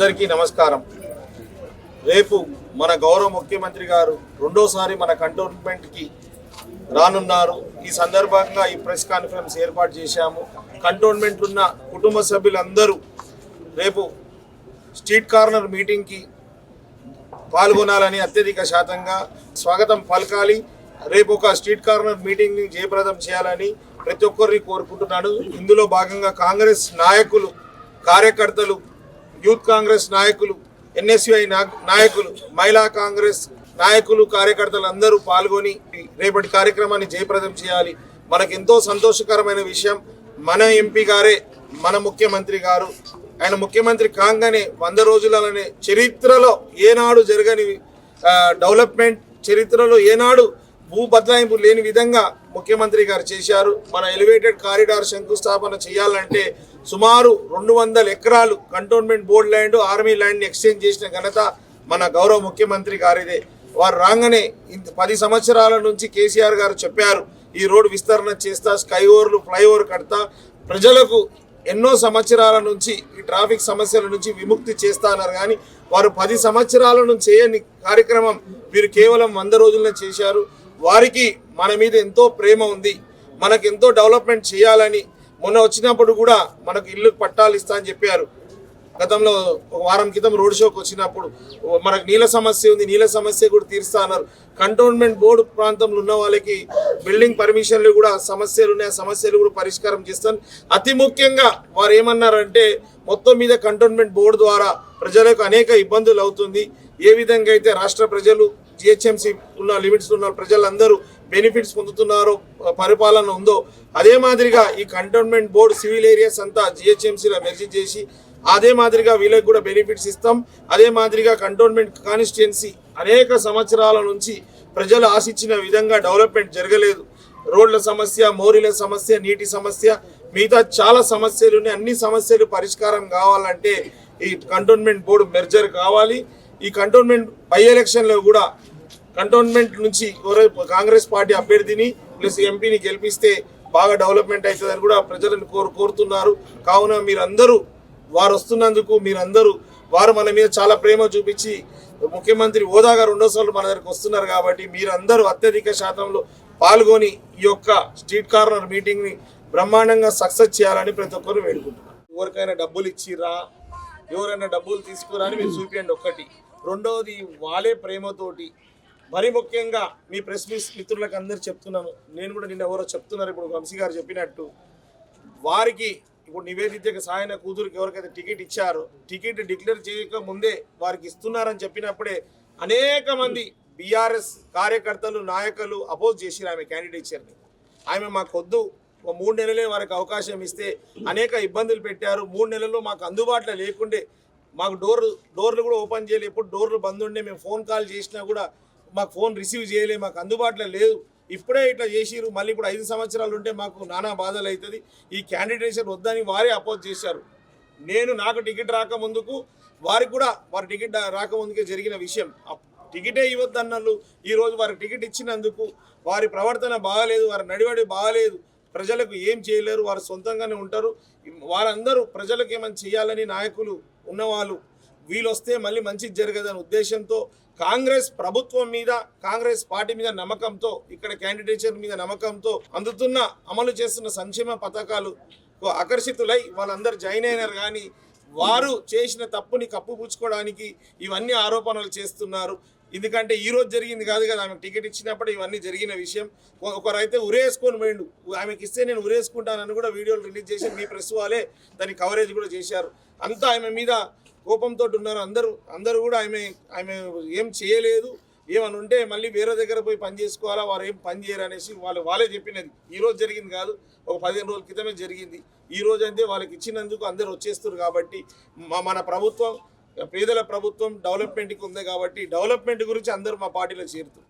అందరికీ నమస్కారం. రేపు మన గౌరవ ముఖ్యమంత్రి గారు రెండోసారి మన కంటోన్మెంట్కి రానున్నారు. ఈ సందర్భంగా ఈ ప్రెస్ కాన్ఫరెన్స్ ఏర్పాటు చేశాము. కంటోన్మెంట్ ఉన్న కుటుంబ సభ్యులందరూ రేపు స్ట్రీట్ కార్నర్ మీటింగ్కి పాల్గొనాలని అత్యధిక శాతంగా స్వాగతం పలకాలి. రేపు ఒక స్ట్రీట్ కార్నర్ మీటింగ్ని జయప్రదం చేయాలని ప్రతి ఒక్కరిని కోరుకుంటున్నాడు ఇందులో భాగంగా కాంగ్రెస్ నాయకులు కార్యకర్తలు యూత్ కాంగ్రెస్ నాయకులు ఎన్ఎస్యుఐ నాయకులు మహిళా కాంగ్రెస్ నాయకులు కార్యకర్తలు అందరూ పాల్గొని రేపటి కార్యక్రమాన్ని జయప్రదం చేయాలి. మనకు ఎంతో సంతోషకరమైన విషయం మన ఎంపీ గారే మన ముఖ్యమంత్రి గారు. ఆయన ముఖ్యమంత్రి కాగానే వంద రోజులనే చరిత్రలో ఏనాడు జరగని డెవలప్మెంట్ చరిత్రలో ఏనాడు భూ బదలాయింపు లేని విధంగా ముఖ్యమంత్రి గారు చేశారు. మన ఎలివేటెడ్ కారిడార్ శంకుస్థాపన చేయాలంటే సుమారు రెండు వందల ఎకరాలు కంటోన్మెంట్ బోర్డ్ ల్యాండ్ ఆర్మీ ల్యాండ్ని ఎక్స్చేంజ్ చేసిన ఘనత మన గౌరవ ముఖ్యమంత్రి గారిదే. వారు రాగానే ఇంత పది సంవత్సరాల నుంచి కేసీఆర్ గారు చెప్పారు ఈ రోడ్డు విస్తరణ చేస్తా స్కై ఓవర్లు ఫ్లైఓవర్ కడతా. ప్రజలకు ఎన్నో సంవత్సరాల నుంచి ఈ ట్రాఫిక్ సమస్యల నుంచి విముక్తి చేస్తానన్నారు కానీ వారు పది సంవత్సరాల నుంచి చేయని కార్యక్రమం వీరు కేవలం వంద రోజుల్లో చేశారు. వారికి మన మీద ఎంతో ప్రేమ ఉంది. మనకు ఎంతో డెవలప్మెంట్ చేయాలని మొన్న వచ్చినప్పుడు కూడా మనకు ఇల్లు పట్టాలు ఇస్తా అని చెప్పారు. గతంలో ఒక వారం క్రితం రోడ్ షోకి వచ్చినప్పుడు మనకు నీళ్ళ సమస్య ఉంది నీళ్ళ సమస్య కూడా తీరుస్తా అన్నారు. కంటోన్మెంట్ బోర్డు ప్రాంతంలో ఉన్న వాళ్ళకి బిల్డింగ్ పర్మిషన్లు కూడా సమస్యలు ఉన్నాయి. ఆ సమస్యలు కూడా పరిష్కారం చేస్తాను. అతి ముఖ్యంగా వారు ఏమన్నారంటే మొత్తం మీద కంటోన్మెంట్ బోర్డు ద్వారా ప్రజలకు అనేక ఇబ్బందులు అవుతుంది. ఏ విధంగా అయితే రాష్ట్ర ప్రజలు జిహెచ్ఎంసీ ఉన్న లిమిట్స్ ఉన్న ప్రజలందరూ బెనిఫిట్స్ పొందుతున్నారో పరిపాలన ఉందో అదే మాదిరిగా ఈ కంటోన్మెంట్ బోర్డు సివిల్ ఏరియాస్ అంతా జిహెచ్ఎంసీలో మెర్జీ చేసి అదే మాదిరిగా వీళ్ళకి కూడా బెనిఫిట్స్ ఇస్తాం. అదే మాదిరిగా కంటోన్మెంట్ కాన్స్టిట్యున్సీ అనేక సంవత్సరాల నుంచి ప్రజలు ఆశించిన విధంగా డెవలప్మెంట్ జరగలేదు. రోడ్ల సమస్య మోరీల సమస్య నీటి సమస్య మిగతా చాలా సమస్యలు ఉన్నాయి. అన్ని సమస్యలు పరిష్కారం కావాలంటే ఈ కంటోన్మెంట్ బోర్డు మెర్జర్ కావాలి. ఈ కంటోన్మెంట్ బై ఎలక్షన్లో కూడా కంటోన్మెంట్ నుంచి కాంగ్రెస్ పార్టీ అభ్యర్థిని ప్లస్ ఎంపీని గెలిపిస్తే బాగా డెవలప్మెంట్ అవుతుందని కూడా ప్రజలను కోరు కోరుతున్నారు. కావున మీరందరూ వారు వస్తున్నందుకు మీరందరూ వారు మన మీద చాలా ప్రేమ చూపించి ముఖ్యమంత్రి హోదాగా రెండోసార్లు మన దగ్గరికి వస్తున్నారు కాబట్టి మీరందరూ అత్యధిక శాతంలో పాల్గొని ఈ యొక్క స్ట్రీట్ కార్నర్ మీటింగ్ని బ్రహ్మాండంగా సక్సెస్ చేయాలని ప్రతి ఒక్కరు వేడుకుంటున్నారు. ఎవరికైనా డబ్బులు ఇచ్చిరా ఎవరైనా డబ్బులు తీసుకురా అని మీరు చూపించండి ఒక్కటి. రెండవది వాళ్ళే ప్రేమతోటి మరి ముఖ్యంగా మీ ప్రెస్ మిత్రులకు అందరు చెప్తున్నాను. నేను కూడా నిన్న ఎవరో చెప్తున్నారు ఇప్పుడు వంశీ గారు చెప్పినట్టు. వారికి ఇప్పుడు నివేదిత సాయన కూతురికి ఎవరికైతే టికెట్ ఇచ్చారో టికెట్ డిక్లేర్ చేయక ముందే వారికి ఇస్తున్నారని చెప్పినప్పుడే అనేక మంది బీఆర్ఎస్ కార్యకర్తలు నాయకులు అపోజ్ చేసిరు ఆమె క్యాండిడేచర్ని ఆమె మాకొద్దు ఒక మూడు నెలలే వారికి అవకాశం ఇస్తే అనేక ఇబ్బందులు పెట్టారు. మూడు నెలల్లో మాకు అందుబాటులో లేకుండే మాకు డోర్లు డోర్లు కూడా ఓపెన్ చేయలేదు ఎప్పుడు డోర్లు బంద్ ఉండే మేము ఫోన్ కాల్ చేసినా కూడా మాకు ఫోన్ రిసీవ్ చేయలే మాకు అందుబాటులో లేదు. ఇప్పుడే ఇట్లా చేసిరు మళ్ళీ ఇప్పుడు ఐదు సంవత్సరాలు ఉంటే మాకు నానా బాధలు అవుతుంది ఈ క్యాండిడేషన్ వద్దని వారే అపోజ్ చేశారు. నేను నాకు టికెట్ రాకముందుకు వారికి కూడా వారి టికెట్ రాకముందుకే జరిగిన విషయం. టికెటే ఇవ్వద్దన్నలు ఈ రోజు వారికి టికెట్ ఇచ్చినందుకు వారి ప్రవర్తన బాగాలేదు వారి నడివడి బాగాలేదు. ప్రజలకు ఏం చేయలేరు వారు సొంతంగానే ఉంటారు. వారందరూ ప్రజలకు ఏమైనా చేయాలని నాయకులు ఉన్నవాళ్ళు వీళ్ళు వస్తే మళ్ళీ మంచిది జరగదనే ఉద్దేశంతో కాంగ్రెస్ ప్రభుత్వం మీద కాంగ్రెస్ పార్టీ మీద నమ్మకంతో ఇక్కడ క్యాండిడేచర్ మీద నమ్మకంతో అందుతున్న అమలు చేస్తున్న సంక్షేమ పథకాలు ఆకర్షితులై వాళ్ళందరూ జాయిన్ అయినారు. కానీ వారు చేసిన తప్పుని కప్పుపుచ్చుకోవడానికి ఇవన్నీ ఆరోపణలు చేస్తున్నారు. ఎందుకంటే ఈ రోజు జరిగింది కాదు కదా ఆమెకు టికెట్ ఇచ్చినప్పుడు ఇవన్నీ జరిగిన విషయం. ఒకరైతే ఉరేసుకొని పోయిండు. ఆమెకి ఇస్తే నేను ఉరేసుకుంటానని కూడా వీడియోలు రిలీజ్ చేసి మీ ప్రెస్ వాళ్ళే దాని కవరేజ్ కూడా చేశారు. అంతా ఆమె మీద కోపంతో ఉన్నారు. అందరూ అందరూ కూడా ఆమె ఆమె ఏం చేయలేదు. ఏమని ఉంటే మళ్ళీ వేరే దగ్గర పోయి పని చేసుకోవాలా వారు ఏం పని చేయరు అనేసి వాళ్ళు వాళ్ళే చెప్పినది. ఈరోజు జరిగింది కాదు ఒక పదిహేను రోజుల క్రితమే జరిగింది. ఈ రోజు అంటే వాళ్ళకి ఇచ్చినందుకు అందరూ వచ్చేస్తారు కాబట్టి మన ప్రభుత్వం పేదల ప్రభుత్వం డెవలప్మెంట్కి ఉంది కాబట్టి డెవలప్మెంట్ గురించి అందరూ మా పార్టీలో చేరుతారు